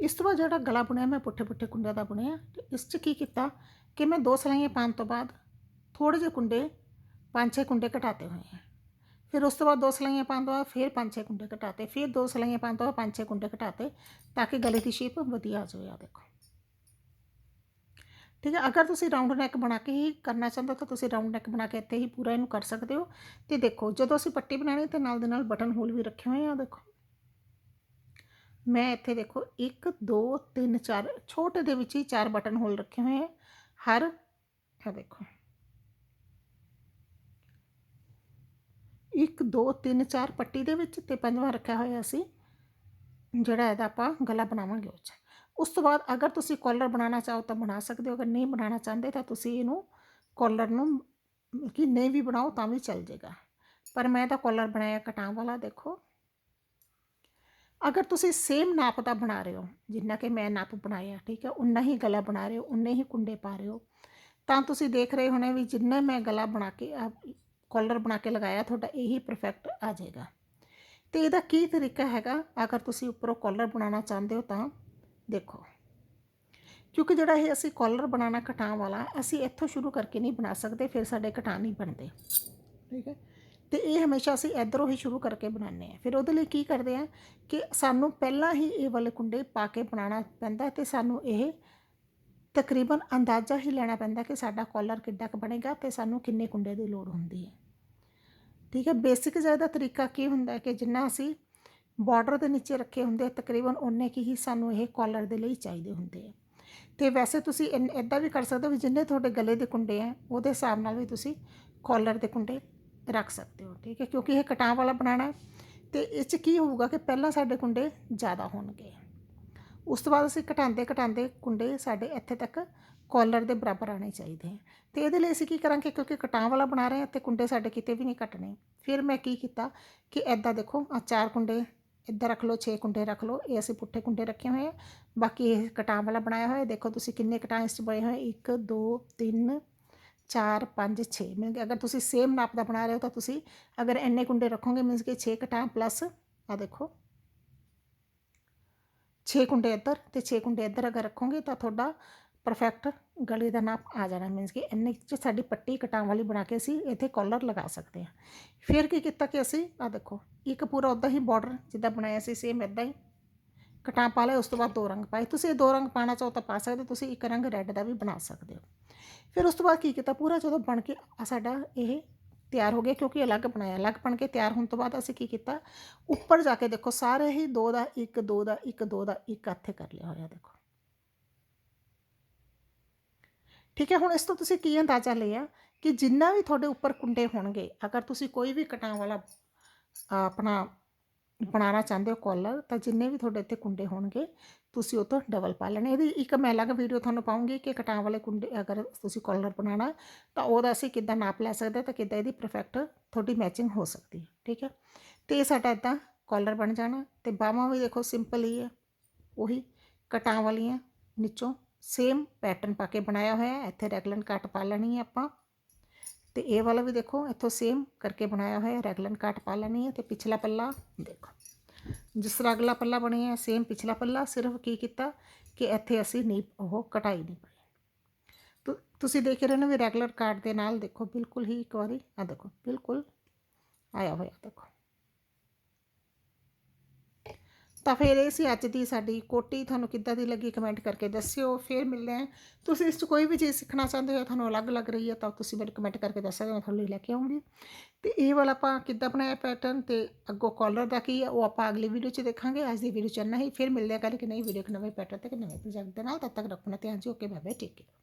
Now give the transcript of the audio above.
ਇਸ ਤੋਂ ਬਾਅਦ ਜਿਹੜਾ ਗਲਾ ਬੁਣਿਆ ਮੈਂ ਪੁੱਠੇ ਪੁੱਠੇ ਕੁੰਡਿਆਂ ਦਾ ਬੁਣਿਆ ਤੇ ਇਸ 'ਚ ਕੀ ਕੀਤਾ ਕਿ ਮੈਂ ਦੋ ਸਲਾਈਆਂ ਪਾਉਣ ਤੋਂ ਬਾਅਦ ਥੋੜੇ ਜਿਹੇ ਕੁੰਡੇ ਪੰਜ ਛੇ ਕੁੰਡੇ ਘਟਾਤੇ ਹੋਏ ਆ ਫਿਰ ਉਸ ਤੋਂ ਬਾਅਦ ਦੋ ਸਲਾਈਆਂ ਪਾਉਣ ਤੋਂ ਬਾਅਦ ਫਿਰ ਪੰਜ ਛੇ ਕੁੰਡੇ ਘਟਾਤੇ ਫਿਰ ਦੋ ਸਲਾਈਆਂ ਪਾਉਣ ਤੋਂ ਬਾਅਦ ਪੰਜ ਛੇ ਕੁੰਡੇ ਘਟਾਤੇ ਤਾਂ ਕਿ ਗਲੇ ਦੀ ਸ਼ੇਪ ਵਧੀਆ ਆ ਜਾਵੇ ਆ ਦੇਖੋ ਠੀਕ ਹੈ ਅਗਰ ਤੁਸੀਂ ਰਾਉਂਡ ਨੈਕ ਬਣਾ ਕੇ ਹੀ ਕਰਨਾ ਚਾਹੁੰਦੇ ਹੋ ਤਾਂ ਤੁਸੀਂ ਰਾਉਂਡ ਨੈਕ ਬਣਾ ਕੇ ਇੱਥੇ ਹੀ ਪੂਰਾ ਇਹਨੂੰ ਕਰ ਸਕਦੇ ਹੋ ਤੇ ਦੇਖੋ ਜਦੋਂ ਅਸੀਂ ਪੱਟੀ ਬਣਾਣੀ ਤੇ ਨਾਲ ਦੇ ਨਾਲ ਬਟਨ ਹੋਲ ਵੀ ਰੱਖੇ ਹੋਏ ਆ ਦੇਖੋ ਮੈਂ ਇੱਥੇ ਦੇਖੋ 1 2 3 4 ਛੋਟੇ ਦੇ ਵਿੱਚ ਹੀ ਚਾਰ ਬਟਨ ਹੋਲ ਰੱਖੇ ਹੋਏ ਹੈ ਹਰ ਇਹ ਦੇਖੋ। 1 2 3 4 ਪੱਟੀ ਦੇ ਵਿੱਚ ਤੇ ਪੰਜਵਾਂ ਰੱਖਿਆ ਹੋਇਆ ਅਸੀਂ ਜਿਹੜਾ ਇਹਦਾ ਆਪਾਂ ਗਲਾ ਬਣਾਵਾਂਗੇ ਉਹ 'ਚ। ਉਸ ਤੋਂ ਬਾਅਦ ਅਗਰ ਤੁਸੀਂ ਕਾਲਰ ਬਣਾਉਣਾ ਚਾਹੋ ਤਾਂ ਬਣਾ ਸਕਦੇ ਹੋ, ਅਗਰ ਨਹੀਂ ਬਣਾਉਣਾ ਚਾਹੁੰਦੇ ਤਾਂ ਤੁਸੀਂ ਇਹਨੂੰ ਕਾਲਰ ਨੂੰ, ਕਿ ਨਹੀਂ ਵੀ ਬਣਾਓ ਤਾਂ ਵੀ ਚੱਲ ਜਾਏਗਾ ਪਰ ਮੈਂ ਤਾਂ ਕਾਲਰ ਬਣਾਇਆ ਕਟਾਂ ਵਾਲਾ, ਦੇਖੋ। ਅਗਰ ਤੁਸੀਂ ਸੇਮ ਨਾਪ ਦਾ ਬਣਾ ਰਹੇ ਹੋ, ਜਿੰਨਾ ਕਿ ਮੈਂ ਨਾਪ ਬਣਾਇਆ, ਠੀਕ ਹੈ ਉਨਾ ਹੀ ਗਲਾ ਬਣਾ ਰਹੇ ਹੋ ਉਨੇ ਹੀ ਕੁੰਡੇ ਪਾ ਰਹੇ ਹੋ, ਤਾਂ ਤੁਸੀਂ ਦੇਖ ਰਹੇ ਹੋਣੇ ਵੀ ਜਿੰਨਾ ਮੈਂ ਗਲਾ ਬਣਾ ਕੇ ਕਾਲਰ ਬਣਾ ਕੇ ਲਗਾਇਆ, ਤੁਹਾਡਾ ਇਹੀ ਪਰਫੈਕਟ ਆ ਜਾਏਗਾ। ਤੇ ਇਹਦਾ ਕੀ ਤਰੀਕਾ ਹੈਗਾ? ਅਗਰ ਤੁਸੀਂ ਉੱਪਰੋਂ ਕਾਲਰ ਬਣਾਉਣਾ ਚਾਹੁੰਦੇ ਹੋ ਤਾਂ ਦੇਖੋ, ਕਿਉਂਕਿ ਜਿਹੜਾ ਇਹ ਅਸੀਂ ਕਾਲਰ ਬਣਾਉਣਾ ਕਟਾਂ ਵਾਲਾ, ਅਸੀਂ ਇੱਥੋਂ ਸ਼ੁਰੂ ਕਰਕੇ ਨਹੀਂ ਬਣਾ ਸਕਦੇ, ਫਿਰ ਸਾਡੇ ਕਟਾਂ ਨਹੀਂ ਬਣਦੇ, ਠੀਕ ਹੈ। ਤੇ ਇਹ ਹਮੇਸ਼ਾ ਅਸੀਂ ਇਧਰੋਂ ਹੀ ਸ਼ੁਰੂ ਕਰਕੇ ਬਣਾਉਂਦੇ ਆ ਫਿਰ ਉਹਦੇ ਲਈ ਕੀ ਕਰਦੇ ਆ ਕਿ ਸਾਨੂੰ ਪਹਿਲਾਂ ਹੀ ਇਹ ਵਾਲੇ ਕੁੰਡੇ ਪਾ ਕੇ ਬਣਾਉਣਾ ਪੈਂਦਾ ਤੇ ਸਾਨੂੰ ਇਹ ਤਕਰੀਬਨ ਅੰਦਾਜ਼ਾ ਹੀ ਲੈਣਾ ਪੈਂਦਾ ਕਿ ਸਾਡਾ ਕਾਲਰ ਕਿੱਡਾ ਕੁ ਬਣੇਗਾ ਤੇ ਸਾਨੂੰ ਕਿੰਨੇ ਕੁੰਡੇ ਦੀ ਲੋੜ ਹੁੰਦੀ ਹੈ। ਠੀਕ ਹੈ ਬੇਸਿਕ ਜ਼ਿਆਦਾ ਤਰੀਕਾ ਕੀ ਹੁੰਦਾ ਕਿ ਜਿੰਨਾ ਅਸੀਂ ਬਾਰਡਰ ਦੇ ਨੀਚੇ ਰੱਖੇ ਹੁੰਦੇ ਤਕਰੀਬਨ ਉਹਨੇ ਕੀ ਹੀ ਸਾਨੂੰ ਇਹ ਕਾਲਰ ਦੇ ਲਈ ਚਾਹੀਦੇ ਹੁੰਦੇ ਆ। ਤੇ ਵੈਸੇ ਤੁਸੀਂ ਇਦਾਂ ਵੀ ਕਰ ਸਕਦੇ ਹੋ ਵੀ ਜਿੰਨੇ ਤੁਹਾਡੇ ਗਲੇ ਦੇ ਕੁੰਡੇ ਆ, ਉਹਦੇ ਹਿਸਾਬ ਨਾਲ ਵੀ ਤੁਸੀਂ ਕਾਲਰ ਦੇ ਕੁੰਡੇ ਰੱਖ ਸਕਦੇ ਹੋ ਠੀਕ ਹੈ ਕਿਉਂਕਿ ਇਹ ਕਟਾਂ ਵਾਲਾ ਬਣਾਉਣਾ ਹੈ ਤੇ ਇਸ 'ਚ ਕੀ ਹੋਊਗਾ ਕਿ ਪਹਿਲਾਂ ਸਾਡੇ ਕੁੰਡੇ ਜ਼ਿਆਦਾ ਹੋਣਗੇ ਉਸ ਤੋਂ ਬਾਅਦ ਅਸੀਂ ਘਟਾਉਂਦੇ ਘਟਾਉਂਦੇ ਕੁੰਡੇ ਸਾਡੇ ਇੱਥੇ ਤੱਕ ਕਾਲਰ ਦੇ ਬਰਾਬਰ ਆਣੇ ਚਾਹੀਦੇ ਆ ਤੇ ਇਹਦੇ ਲਈ ਅਸੀਂ ਕੀ ਕਰਾਂਗੇ ਕਿਉਂਕਿ ਕਟਾਂ ਵਾਲਾ ਬਣਾ ਰਹੇ ਹਾਂ ਤੇ ਕੁੰਡੇ ਸਾਡੇ ਕਿਤੇ ਵੀ ਨਹੀਂ ਕੱਟਣੇ ਫਿਰ ਮੈਂ ਕੀ ਕੀਤਾ ਕਿ ਐਦਾਂ ਦੇਖੋ ਆ ਚਾਰ ਕੁੰਡੇ ਇੱਧਰ ਰੱਖ ਲਓ 6 ਕੁੰਡੇ ਰੱਖ ਲਓ ਇਹ ਅਸੀਂ ਪੁੱਠੇ ਕੁੰਡੇ ਰੱਖੇ ਹੋਏ ਆ ਬਾਕੀ ਇਹ ਕਟਾਂ ਵਾਲਾ ਬਣਾਇਆ ਹੋਇਆ ਦੇਖੋ ਤੁਸੀਂ ਕਿੰਨੇ ਕਟਾਂ ਇਸ 'ਚ ਬਣੇ ਹੋਏ 1 2 3 4 5 6 ਮੀਨਸ ਕਿ ਅਗਰ ਤੁਸੀਂ ਸੇਮ ਨਾਪ ਦਾ ਬਣਾ ਰਹੇ ਹੋ ਤਾਂ ਤੁਸੀਂ ਅਗਰ ਇੰਨੇ ਕੁੰਡੇ ਰੱਖੋਗੇ ਮੀਨਸ ਕਿ 6 ਕਟਾਂ ਪਲੱਸ ਆ ਦੇਖੋ 6 ਕੁੰਡੇ ਇੱਧਰ ਤੇ 6 ਕੁੰਡੇ ਇੱਧਰ ਅਗਰ ਰੱਖੋਗੇ ਤਾਂ ਤੁਹਾਡਾ ਪਰਫੈਕਟ ਗਲੇ ਦਾ ਨਾਪ ਆ ਜਾਣਾ ਮੀਨਸ ਕਿ ਇੰਨੇ ਚ ਸਾਡੀ ਪੱਟੀ ਕਟਾਂ ਵਾਲੀ ਬਣਾ ਕੇ ਅਸੀਂ ਇੱਥੇ ਕਾਲਰ ਲਗਾ ਸਕਦੇ ਹਾਂ ਫਿਰ ਕੀ ਕੀਤਾ ਕਿ ਅਸੀਂ ਆ ਦੇਖੋ ਇੱਕ ਪੂਰਾ ਉਦਾਂ ਹੀ ਬਾਰਡਰ ਜਿੱਦਾਂ ਬਣਾਇਆ ਸੀ ਸੇਮ ਇਦਾਂ ਹੀ ਕਟਾਂ ਪਾ ਲਏ ਉਸ ਤੋਂ ਬਾਅਦ ਦੋ ਰੰਗ ਪਾਏ ਤੁਸੀਂ ਇਹ ਦੋ ਰੰਗ ਪਾਣਾ ਚਾਹੋ ਤਾਂ ਪਾ ਸਕਦੇ ਹੋ, ਤੁਸੀਂ ਇੱਕ ਰੰਗ ਰੈੱਡ ਦਾ ਵੀ ਬਣਾ ਸਕਦੇ ਹੋ ਫਿਰ ਉਸ ਤੋਂ ਬਾਅਦ ਕੀ ਕੀਤਾ? ਪੂਰਾ ਜਦੋਂ ਬਣ ਕੇ ਆ ਸਾਡਾ ਇਹ ਤਿਆਰ ਹੋ ਗਿਆ ਕਿਉਂਕਿ ਅਲੱਗ ਬਣਾਇਆ, ਅਲੱਗ ਬਣ ਕੇ ਤਿਆਰ ਹੋਣ ਤੋਂ ਬਾਅਦ ਅਸੀਂ ਕੀ ਕੀਤਾ? ਉੱਪਰ ਜਾ ਕੇ ਦੇਖੋ, ਸਾਰੇ ਹੀ ਦੋ ਦਾ ਇੱਕ, ਦੋ ਦਾ ਇੱਕ, ਦੋ ਦਾ ਇੱਕ ਇੱਥੇ ਕਰ ਲਿਆ ਹੋਇਆ, ਦੇਖੋ। ਠੀਕ ਹੈ, ਹੁਣ ਇਸ ਤੋਂ ਤੁਸੀਂ ਕੀ ਅੰਦਾਜ਼ਾ ਲਿਆ ਕਿ ਜਿੰਨਾ ਵੀ ਤੁਹਾਡੇ ਉੱਪਰ ਕੁੰਡੇ ਹੋਣਗੇ, ਅਗਰ ਤੁਸੀਂ ਕੋਈ ਵੀ ਕਟਾਂ ਵਾਲਾ ਆਪਣਾ ਬਣਾਉਣਾ ਚਾਹੁੰਦੇ ਹੋ ਕਾਲਰ ਤਾਂ ਜਿੰਨੇ ਵੀ ਤੁਹਾਡੇ ਇੱਥੇ ਕੁੰਡੇ ਹੋਣਗੇ, ਤੁਸੀਂ ਉਹ ਤੋਂ ਡਬਲ ਪਾ ਲੈਣੇ। ਇਹਦੀ ਇੱਕ ਮੈਂ ਅਲੱਗ ਵੀਡੀਓ ਤੁਹਾਨੂੰ ਪਾਉਂਗੀ ਕਿ ਕਟਾਂ ਵਾਲੇ ਕੁੰਡੇ ਅਗਰ ਤੁਸੀਂ ਕਾਲਰ ਬਣਾਉਣਾ, ਤਾਂ ਉਹਦਾ ਅਸੀਂ ਕਿੱਦਾਂ ਨਾਪ ਲੈ ਸਕਦੇ ਹਾਂ ਤਾਂ ਕਿੱਦਾਂ ਇਹਦੀ ਪਰਫੈਕਟ ਤੁਹਾਡੀ ਮੈਚਿੰਗ ਹੋ ਸਕਦੀ ਹੈ, ਠੀਕ ਹੈ? ਤੇ ਇਹ ਸਾਡਾ ਇਦਾਂ ਕਾਲਰ ਬਣ ਜਾਣਾ, ਤੇ ਬਾਹਾਂ ਵੀ ਦੇਖੋ ਸਿੰਪਲ ਹੀ ਹੈ, ਉਹੀ ਕਟਾਂ ਵਾਲੀਆਂ, ਨੀਚੋਂ ਸੇਮ ਪੈਟਰਨ ਪਾ ਕੇ ਬਣਾਇਆ ਹੋਇਆ ਇੱਥੇ ਰੈਗਲਨ ਕੱਟ ਪਾ ਲੈਣੀ ਹੈ ਆਪਾਂ। ਤੇ ਇਹ ਵਾਲਾ ਵੀ ਦੇਖੋ, ਇੱਥੋਂ ਸੇਮ ਕਰਕੇ ਬਣਾਇਆ ਹੋਇਆ ਹੈ, ਰੈਗਲਨ ਕੱਟ ਪਾ ਲੈਣੀ ਹੈ ਤੇ ਪਿਛਲਾ ਪੱਲਾ ਦੇਖੋ। ਜਿਸ ਤਰ੍ਹਾਂ ਅਗਲਾ ਪੱਲਾ ਬਣਿਆ ਸੇਮ ਪਿਛਲਾ ਪੱਲਾ, ਸਿਰਫ ਕੀ ਕੀਤਾ ਕਿ ਇੱਥੇ ਅਸੀਂ ਨਹੀਂ ਉਹ ਕਟਾਈ ਨਹੀਂ ਪਾਈ ਤੁ- ਤੁਸੀਂ ਦੇਖ ਰਹੇ ਹੋ ਵੀ ਰੈਗੂਲਰ ਕਾਟ ਦੇ ਨਾਲ ਦੇਖੋ, ਬਿਲਕੁਲ ਹੀ ਇੱਕ ਵਾਰੀ ਆ ਦੇਖੋ, ਬਿਲਕੁਲ ਆਇਆ ਹੋਇਆ ਦੇਖੋ। ਤਾਂ ਫਿਰ ਇਹ ਸੀ ਅੱਜ ਦੀ ਸਾਡੀ ਕੋਟੀ। ਤੁਹਾਨੂੰ ਕਿੱਦਾਂ ਦੀ ਲੱਗੀ ਕਮੈਂਟ ਕਰਕੇ ਦੱਸਿਓ। ਫਿਰ ਮਿਲਦੇ ਹਾਂ। ਤੁਸੀਂ ਇਸ 'ਚ ਕੋਈ ਵੀ ਚੀਜ਼ ਸਿੱਖਣਾ ਚਾਹੁੰਦੇ ਹੋ, ਤੁਹਾਨੂੰ ਅਲੱਗ ਲੱਗ ਰਹੀ ਹੈ, ਤਾਂ ਤੁਸੀਂ ਮੈਨੂੰ ਕਮੈਂਟ ਕਰਕੇ ਦੱਸ ਸਕਦੇ ਹੋ, ਮੈਂ ਤੁਹਾਨੂੰ ਲੈ ਕੇ ਆਉਂਗੀ। ਤੇ ਇਹ ਵਾਲਾ ਆਪਾਂ ਕਿੱਦਾਂ ਬਣਾਇਆ ਪੈਟਰਨ ਤੇ ਅੱਗੋਂ ਕਾਲਰ ਦਾ ਕੀ ਹੈ, ਉਹ ਆਪਾਂ ਅਗਲੀ ਵੀਡੀਓ 'ਚ ਦੇਖਾਂਗੇ। ਅੱਜ ਦੀ ਵੀਡੀਓ 'ਚ ਇੰਨਾ ਹੀ। ਫਿਰ ਮਿਲਦੇ ਹਾਂ ਕੱਲ੍ਹ ਕਿ ਨਹੀਂ ਵੀਡੀਓ ਇੱਕ ਨਵੇਂ ਪੈਟਰਨ ਤੇ ਇੱਕ ਨਵੇਂ ਪ੍ਰੋਜੈਕਟ ਦੇ ਨਾਲ। ਤਦ ਤੱਕ ਰੱਖਣਾ ਧਿਆਨ ਜੀ। Okay bye bye take care